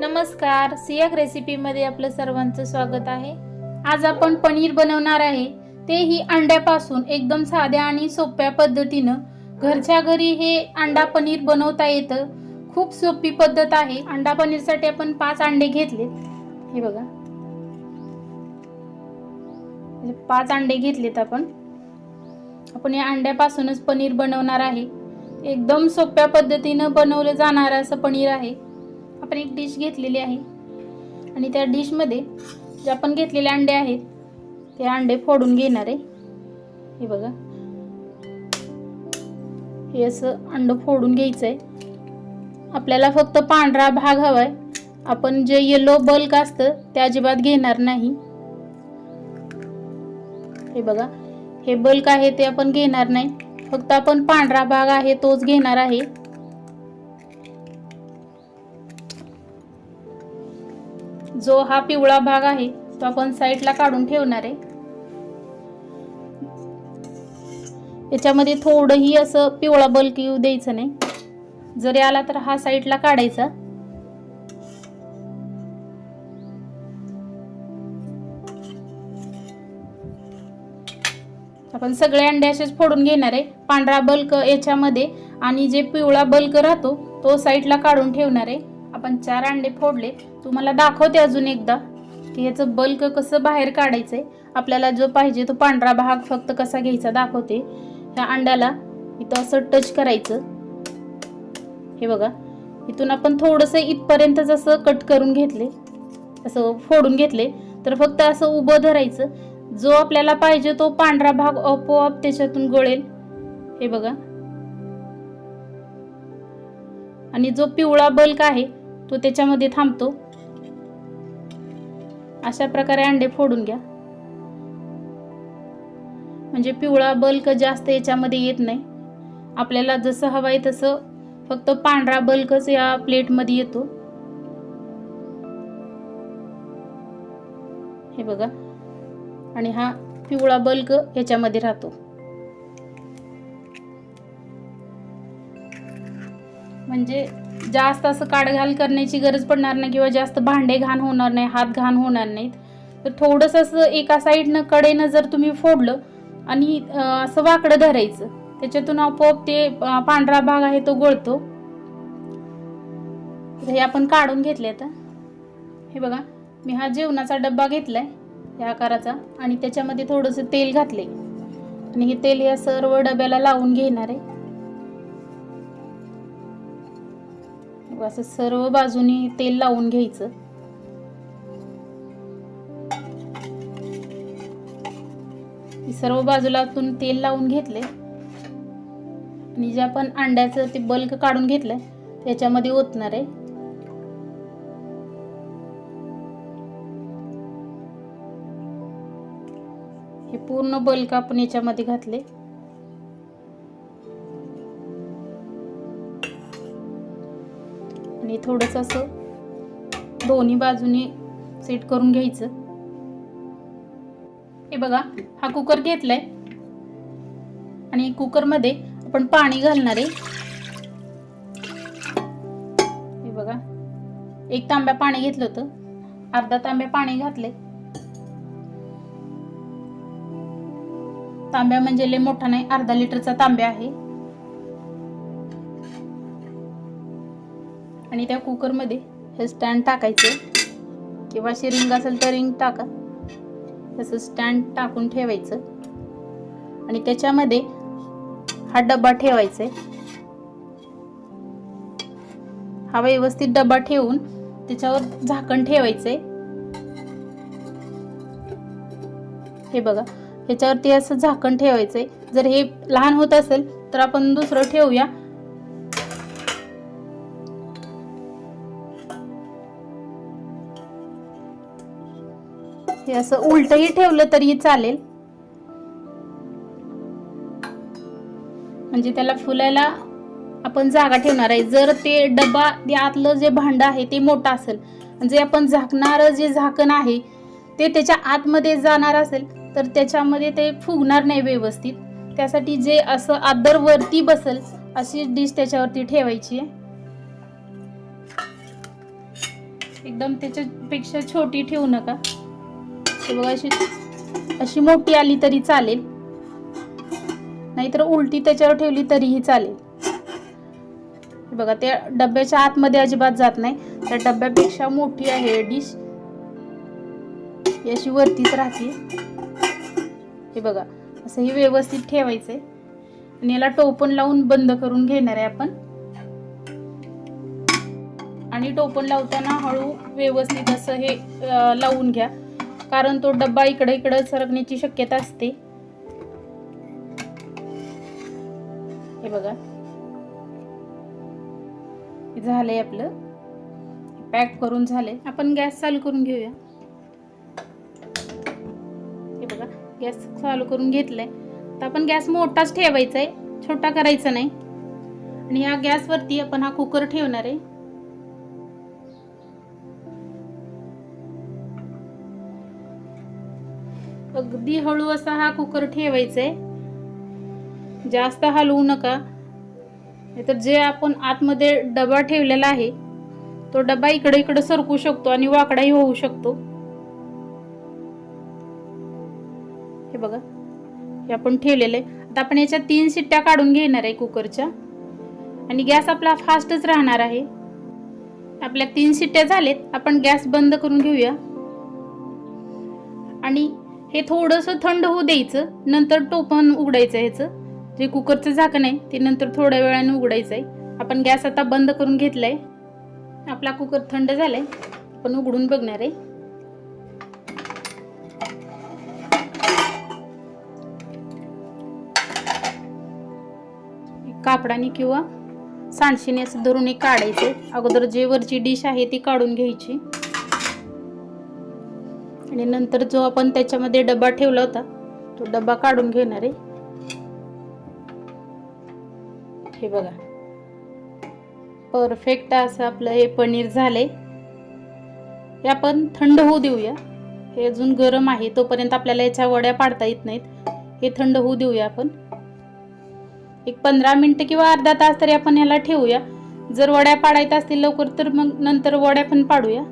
नमस्कार सियाक रेसिपीमध्ये आपलं सर्वांचं स्वागत आहे. आज आपण पनीर बनवणार आहे. तेही अंड्यापासून एकदम साध्या आणि सोप्या पद्धतीनं. घरच्या घरी हे अंडा पनीर बनवता येतं. खूप सोपी पद्धत आहे. अंडा पनीरसाठी आपण पाच अंडे घेतले हे बघा. म्हणजे पाच अंडे घेतलेत आपण. आपण या अंड्यापासूनच पनीर बनवणार आहे. एकदम सोप्या पद्धतीनं बनवलं जाणारं असं पनीर आहे. आपण एक डिश घेतलेली आहे. आणि त्या डिशमध्ये जे आपण घेतलेले अंडे आहेत ते अंडे फोडून घेणार आहे. हे बघा. हे असं अंडं फोडून घ्यायचं आहे आपल्याला फक्त पांढरा भाग हवाय. आपण जे येलो बल्क असतं ते अजिबात घेणार नाही. हे बघा. हे बल्क आहे ते आपण घेणार नाही. फक्त आपण पांढरा भाग आहे तोच घेणार आहे. जो हा पिवळा भाग आहे तो आपण साईडला काढून ठेवणार आहे. याच्यामध्ये थोडंही असं पिवळा बल्क येऊ द्यायचं नाही. जरी आला तर हा साईडला काढायचा. आपण सगळे अंडे असेच फोडून घेणार आहे. पांढरा बल्क याच्यामध्ये आणि जे पिवळा बल्क राहतो तो साईडला काढून ठेवणार आहे. आपण चार अंडे फोडले तुम्हाला दाखवते अजून एकदा. की ह्याचं बल्क कसं बाहेर काढायचंय. आपल्याला जो पाहिजे तो पांढरा भाग फक्त कसा घ्यायचा दाखवते. ह्या अंड्याला इथं असं टच करायचं. हे बघा. इथून आपण थोडंसं इथपर्यंत जसं कट करून घेतले असं फोडून घेतले तर फक्त असं उभं धरायचं. जो आपल्याला पाहिजे तो पांढरा भाग आपोआप त्याच्यातून गळेल. हे बघा. आणि जो पिवळा बल्क आहे तो त्याच्यामध्ये थांबतो. अशा प्रकारे अंडे फोडून घ्या. म्हणजे पिवळा बल्क जास्त याच्यामध्ये येत नाही. आपल्याला जसं हवं आहे तसं फक्त पांढरा बल्कच या प्लेटमध्ये येतो. हे बघा. आणि हा पिवळा बल्क याच्यामध्ये राहतो. म्हणजे जास्त असं काढघाल करण्याची गरज पडणार नाही किंवा जास्त भांडे घाण होणार नाही हात घाण होणार नाहीत. तर थोडंसं असं एका साईडनं कडेनं जर तुम्ही फोडलं आणि असं वाकडं धरायचं त्याच्यातून आपोआप ते पांढरा भाग आहे तो गळतो. तर हे आपण काढून घेतले आता. हे बघा मी हा जेवणाचा डब्बा घेतलाय या आकाराचा आणि त्याच्यामध्ये थोडंसं तेल घातले आणि हे तेल या सर्व डब्याला लावून घेणार आहे. असं सर्व बाजूनी तेल लावून घ्यायचं. सर्व बाजूलातून तेल लावून घेतले. आणि जे आपण अंड्याचं ते बल्क काढून घेतलंय त्याच्यामध्ये ओतणार आहे. हे पूर्ण बल्क आपण याच्यामध्ये घातले. आणि असं दोन्ही बाजूनी सेट करून घ्यायचं. हे बघा हा कुकर घेतलाय. आणि कुकरमध्ये आपण पाणी घालणार आहे. हे बघा एक तांब्या पाणी घेतलं होतं. अर्धा तांब्या पाणी घातले तांब्या म्हणजे लय मोठा नाही अर्धा लिटरचा तांब्या आहे. आणि त्या कुकरमध्ये हे स्टँड टाकायचं. किंवा अशी रिंग असेल तर रिंग टाका. तसं स्टँड टाकून ठेवायचं. आणि त्याच्यामध्ये हा डबा ठेवायचा हा व्यवस्थित डबा ठेवून त्याच्यावर झाकण ठेवायचंय हे बघा ह्याच्यावरती असं झाकण ठेवायचंय जर हे लहान होत असेल तर आपण दुसरं ठेवूया. असं उलटही ठेवलं तरी चालेल. म्हणजे त्याला फुलायला आपण जागा ठेवणार आहे. जर ते डबा ते आतलं जे भांड आहे ते मोठं असेल म्हणजे आपण झाकणारं जे झाकण आहे ते त्याच्या आतमध्ये जाणार असेल तर त्याच्यामध्ये ते फुगणार नाही व्यवस्थित. त्यासाठी जे असं आदर वरती बसेल अशी डिश त्याच्यावरती ठेवायची आहे. एकदम त्याच्यापेक्षा छोटी ठेवू नका. बघा अशी अशी मोठी आली तरी चालेल. नाहीतर उलटी त्याच्यावर ठेवली तरीही चालेल. हे बघा त्या डब्याच्या आतमध्ये अजिबात जात नाही. त्या डब्यापेक्षा मोठी आहे डिश. ही अशी वरतीच राहते. हे बघा असं हे व्यवस्थित ठेवायचंय. आणि याला टोपण लावून बंद करून घेणार आहे आपण. आणि टोपण लावताना हळू व्यवस्थित असं हे लावून घ्या. कारण तो डब्बा इकडे इकडे सरकण्याची शक्यता असते. हे बघा. झालंय आपलं. पॅक करून झाले आपण गॅस चालू करून घेऊया. हे बघा गॅस चालू करून घेतलाय. तर आपण गॅस मोठाच ठेवायचा आहे छोटा करायचा नाही. आणि ह्या गॅसवरती आपण हा कुकर ठेवणार आहे. अगदी हळू असा हा कुकर ठेवायचा आहे जास्त हलवू नका. तर जे आपण आतमध्ये डबा ठेवलेला आहे तो डबा इकडे इकडे सरकू शकतो आणि वाकडाही होऊ शकतो. हे बघा हे आपण ठेवलेलं आहे. आता आपण याच्या तीन शिट्ट्या काढून घेणार आहे कुकरच्या. आणि गॅस आपला फास्टच राहणार आहे. आपल्या तीन शिट्ट्या झालेत आपण गॅस बंद करून घेऊया. आणि हे थोडंसं थंड होऊ द्यायचं नंतर टोपण उघडायचं ह्याचं. जे कुकरचं झाकण आहे ते नंतर थोड्या वेळाने उघडायचं आहे आपण गॅस आता बंद करून घेतलाय. आपला कुकर थंड झालाय. आपण उघडून बघणार आहे. कापडाने किंवा सांडशीने असं धरून एक काढायचे. अगोदर जे वरची डिश आहे ती काढून घ्यायची. आणि नंतर जो आपण त्याच्यामध्ये डबा ठेवला होता तो डबा काढून घेणार आहे. हे बघा. परफेक्ट असं आपलं हे पनीर झाले हे आपण थंड होऊ देऊया. हे अजून गरम आहे तोपर्यंत आपल्याला याच्या वड्या पाडता येत नाहीत. हे थंड होऊ देऊया आपण. एक पंधरा मिनटं किंवा अर्धा तास तरी आपण ह्याला ठेवूया. जर वड्या पाडायच्या असतील लवकर तर मग नंतर वड्या पण पाडूया.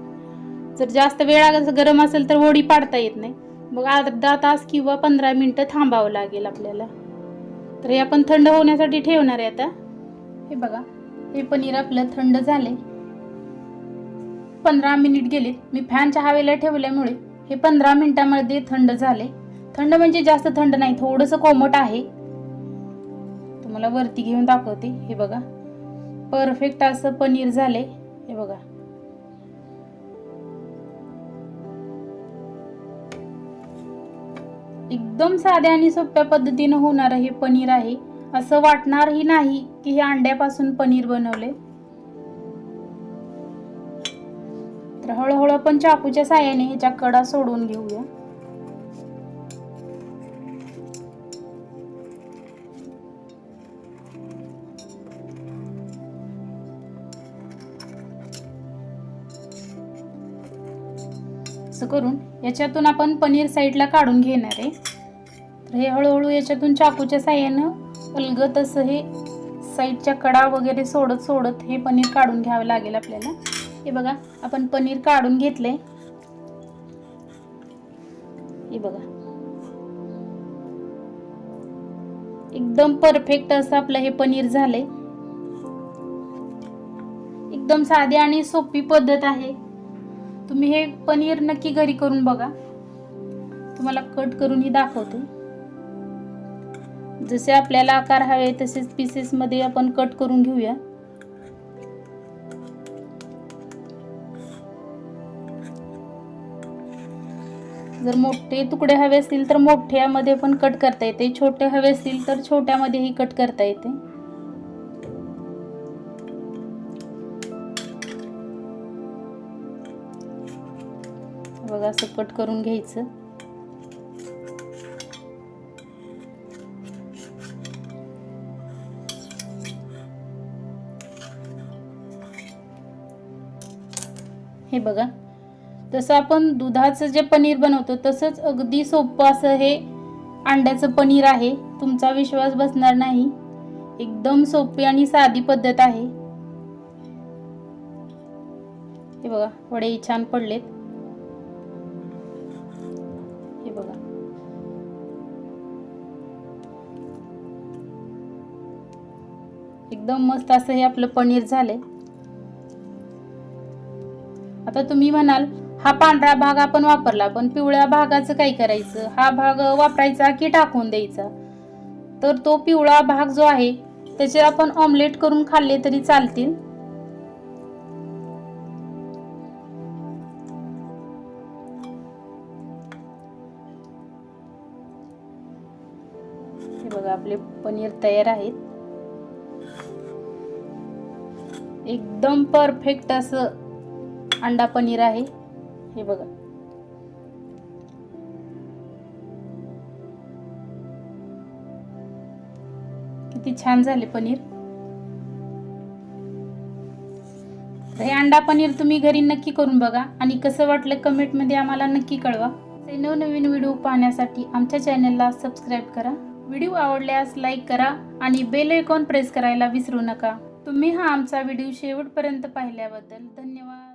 जर जास्त वेळ गरम असेल तर वडी पाडता येत नाही. मग अर्धा तास किंवा पंधरा मिनटं थांबावं लागेल आपल्याला. तर हे आपण थंड होण्यासाठी ठेवणार आहे आता. हे बघा हे पनीर आपलं थंड झाले पंधरा मिनिट गेलीत मी फॅनच्या हवेला ठेवल्यामुळे हे पंधरा मिनिटामध्ये थंड झाले थंड म्हणजे जास्त थंड नाही थोडंसं कोमट आहे. तुम्हाला वरती घेऊन दाखवते. हे बघा परफेक्ट असं पनीर झाले हे बघा. एकदम साध्या आणि सोप्या पद्धतीनं होणारं हे पनीर आहे. असं वाटणारही नाही की हे अंड्यापासून पनीर बनवले तर हळूहळू आपण चाकूच्या साह्याने ह्याच्या कडा सोडून घेऊया. असं करून याच्यातून आपण पनीर साईडला काढून घेणार आहे. तर हे हळूहळू याच्यातून चाकूच्या साह्यानं अलगत असं हे साईडच्या कडा वगैरे सोडत सोडत हे पनीर काढून घ्यावं लागेल आपल्याला. हे बघा आपण पनीर काढून घेतले हे बघा. एकदम परफेक्ट असं आपलं हे पनीर झालंय. एकदम साधी आणि सोपी पद्धत आहे. तुम्ही हे पनीर नक्की घरी करून बघा. तुम्हाला कट करूनही दाखवते. जसे आपल्याला आकार हवे तसेच पीसेसमध्ये आपण कट करून घेऊया. जर मोठे तुकडे हवे असतील तर मोठ्यामध्ये पण कट करता येते. छोटे हवे असतील तर छोट्यामध्येही कट करता येते. बघा असं कट करून घ्यायचं. हे बघा. तसं आपण दुधाचं जे पनीर बनवतो तसंच अगदी सोपं असं हे अंड्याचं पनीर आहे. तुमचा विश्वास बसणार नाही. एकदम सोपी आणि साधी पद्धत आहे. हे बघा वडे छान पडलेत. एकदम मस्त असं हे आपलं पनीर झालंय. आता तुम्ही म्हणाल हा पांढरा भाग आपण वापरला पण पिवळ्या भागाचं काय करायचं? हा भाग वापरायचा की टाकून द्यायचा? तर तो पिवळा भाग जो आहे त्याचे आपण ऑमलेट करून खाल्ले तरी चालतील. हे बघा आपले पनीर तयार आहेत. एकदम परफेक्ट असं अंडा पनीर आहे. हे बघा. किती छान झाले पनीर. हे अंडा पनीर तुम्ही घरी नक्की करून बघा. आणि कसं वाटलं कमेंटमध्ये आम्हाला नक्की कळवा. ते नवनवीन व्हिडिओ पाहण्यासाठी आमच्या चॅनलला सबस्क्राईब करा. व्हिडिओ आवडल्यास लाईक करा आणि बेल आयकॉन प्रेस करायला विसरू नका. तुम्ही हा आमचा व्हिडिओ शेवटपर्यंत पाहिल्याबद्दल धन्यवाद.